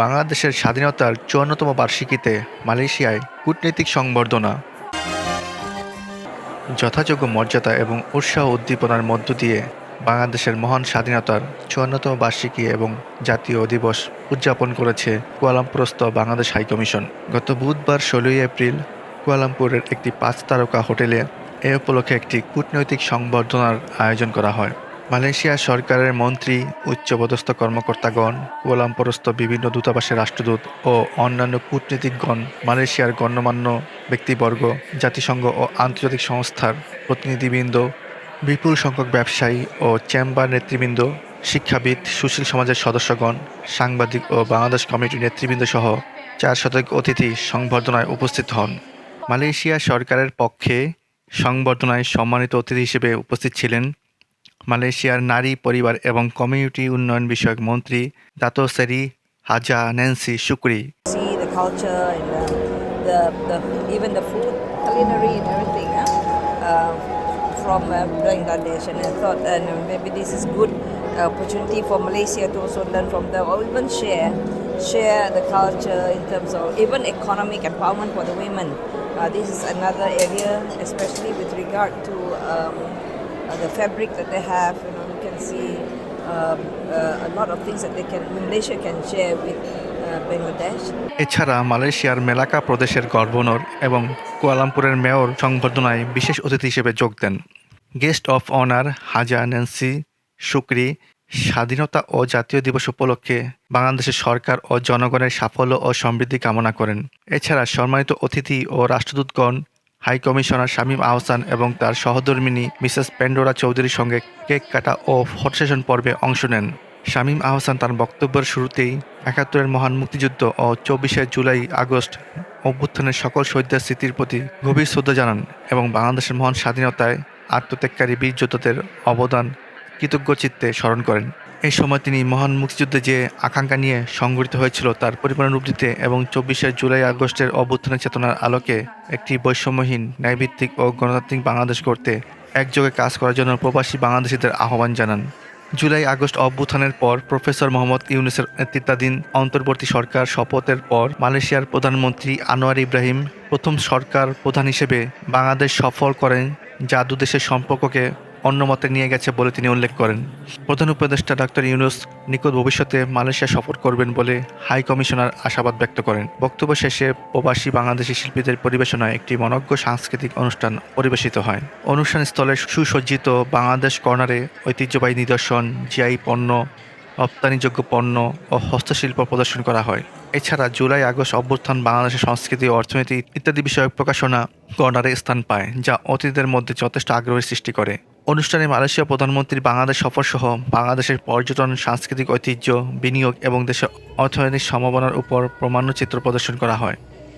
বাংলাদেশের স্বাধীনতার চুয়ান্নতম বার্ষিকীতে মালয়েশিয়ায় কূটনৈতিক সংবর্ধনা। যথাযোগ্য মর্যাদা এবং উৎসাহ উদ্দীপনার মধ্য দিয়ে বাংলাদেশের মহান স্বাধীনতার চুয়ান্নতম বার্ষিকী এবং জাতীয় দিবস উদযাপন করেছে কুয়ালামপুরস্থ বাংলাদেশ হাইকমিশন গত বুধবার ষোলোই এপ্রিল কুয়ালামপুরের একটি পাঁচ তারকা হোটেলে এ উপলক্ষে একটি কূটনৈতিক সংবর্ধনার আয়োজন করা হয়। মালয়েশিয়া সরকারের মন্ত্রী, উচ্চপদস্থ কর্মকর্তাগণ কুয়ালামপুরস্থ বিভিন্ন দূতাবাসের রাষ্ট্রদূত ও অন্যান্য কূটনীতিকগণ, মালয়েশিয়ার গণ্যমান্য ব্যক্তিবর্গ, জাতিসংঘ ও আন্তর্জাতিক সংস্থার প্রতিনিধিবৃন্দ, বিপুল সংখ্যক ব্যবসায়ী ও চেম্বার নেতৃবৃন্দ, শিক্ষাবিদ, সুশীল সমাজের সদস্যগণ, সাংবাদিক ও বাংলাদেশ কমিটির নেতৃবৃন্দ সহ চার শতক অতিথি সংবর্ধনায় উপস্থিত হন। মালয়েশিয়া সরকারের পক্ষে সংবর্ধনায় সম্মানিত অতিথি হিসেবে উপস্থিত ছিলেন মালয়েশিয়ার নারী পরিবার এবং কমিউনিটি উন্নয়ন বিষয়ক মন্ত্রী Dato Seri Hajah Nancy Shukri see the culture and the, the, the even the food, culinary and everything huh? uh, from uh, Bangladesh. And I thought uh, no, maybe this is good opportunity for Malaysia to also learn from them or even share share the culture in terms of even economic empowerment for the women. Uh, this is another area, especially with regard to um, uh, the fabric that they have. You know, you can see um, uh, a lot of things that they can Malaysia can share with uh. এছাড়া মালয়েশিয়ার মেলাকা প্রদেশের governor এবং কুয়ালামপুরের mayor সংবর্ধনায় বিশেষ অতিথি হিসেবে যোগ দেন guest of honour Hajah Nancy Shukri স্বাধীনতা ও জাতীয় দিবস উপলক্ষে বাংলাদেশের সরকার ও জনগণের সাফল্য ও সমৃদ্ধি কামনা করেন এছাড়া সম্মানিত অতিথি ও রাষ্ট্রদূতগণ হাই কমিশনার শামীম আহসান এবং তার সহধর্মিনী মিসেস পেন্ডোরা চৌধুরীর সঙ্গে কেক কাটা ও ফটো সেশন পর্বে অংশ নেন। শামীম আহসান তার বক্তব্যের শুরুতেই একাত্তরের মহান মুক্তিযুদ্ধ ও চব্বিশে জুলাই আগস্ট অভ্যুত্থানের সকল শহীদদের স্মৃতির প্রতি গভীর শ্রদ্ধা জানান এবং বাংলাদেশের মহান স্বাধীনতায় আত্মত্যাগকারী বীর যোদ্ধাদের অবদান কৃতজ্ঞ চিত্তে স্মরণ করেন। এই সময় তিনি মহান মুক্তিযুদ্ধে যে আকাঙ্ক্ষা নিয়ে সংগঠিত হয়েছিল, তার পরিপূর্ণ রূপ দিতে এবং চব্বিশে জুলাই আগস্টের অভ্যুত্থানের চেতনার আলোকে একটি বৈষম্যহীন, ন্যায়ভিত্তিক ও গণতান্ত্রিক বাংলাদেশ করতে একযোগে কাজ করার জন্য প্রবাসী বাংলাদেশিদের আহ্বান জানান। জুলাই আগস্ট অভ্যুত্থানের পর প্রফেসর মোহাম্মদ ইউনুসের নেতৃত্বাধীন অন্তর্বর্তী সরকার শপথের পর মালয়েশিয়ার প্রধানমন্ত্রী আনোয়ার ইব্রাহিম প্রথম সরকার প্রধান হিসেবে বাংলাদেশ সফল করেন যা দুদেশের সম্পর্ককে অন্য মতে নিয়ে গেছে বলে তিনি উল্লেখ করেন। প্রধান উপদেষ্টা ডাক্তার ইউনুস নিকট ভবিষ্যতে মালয়েশিয়া সফর করবেন বলে হাই কমিশনার আশাবাদ ব্যক্ত করেন। বক্তব্য শেষে প্রবাসী বাংলাদেশি শিল্পীদের পরিবেশনায় একটি মনজ্ঞ সাংস্কৃতিক অনুষ্ঠান পরিবেশিত হয়। অনুষ্ঠান স্থলে সুসজ্জিত বাংলাদেশ কর্নারে ঐতিহ্যবাহী নিদর্শন, জিআই পণ্য রপ্তানিযোগ্য পণ্য ও হস্তশিল্প প্রদর্শন করা হয়। এছাড়া জুলাই, আগস্ট অভ্যুত্থান বাংলাদেশের সংস্কৃতি, অর্থনীতি ইত্যাদি বিষয়ক প্রকাশনা কর্নারে স্থান পায়, যা অতিথিদের মধ্যে যথেষ্ট আগ্রহের সৃষ্টি করে। অনুষ্ঠানে মালয়েশিয়া প্রধানমন্ত্রী বাংলাদেশ সফর সহ বাংলাদেশের পর্যটন, সাংস্কৃতিক ঐতিহ্য, বিনিয়োগ এবং দেশের অর্থনৈতিক সম্ভাবনার উপর প্রামাণ্যচিত্র প্রদর্শন করা হয়।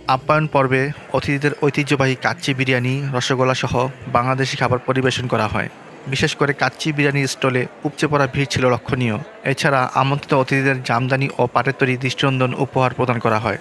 আপ্যায়ন পর্বে অতিথিদের ঐতিহ্যবাহী কাচ্চি বিরিয়ানি, রসগোল্লা সহ বাংলাদেশি খাবার পরিবেশন করা হয়। বিশেষ করে কাচ্চি বিরিয়ানির স্টলে উপচে পড়া ভিড় ছিল লক্ষণীয়। এছাড়া আমন্ত্রিত অতিথিদের জামদানি ও পাটের তৈরি দৃষ্টিনন্দন উপহার প্রদান করা হয়।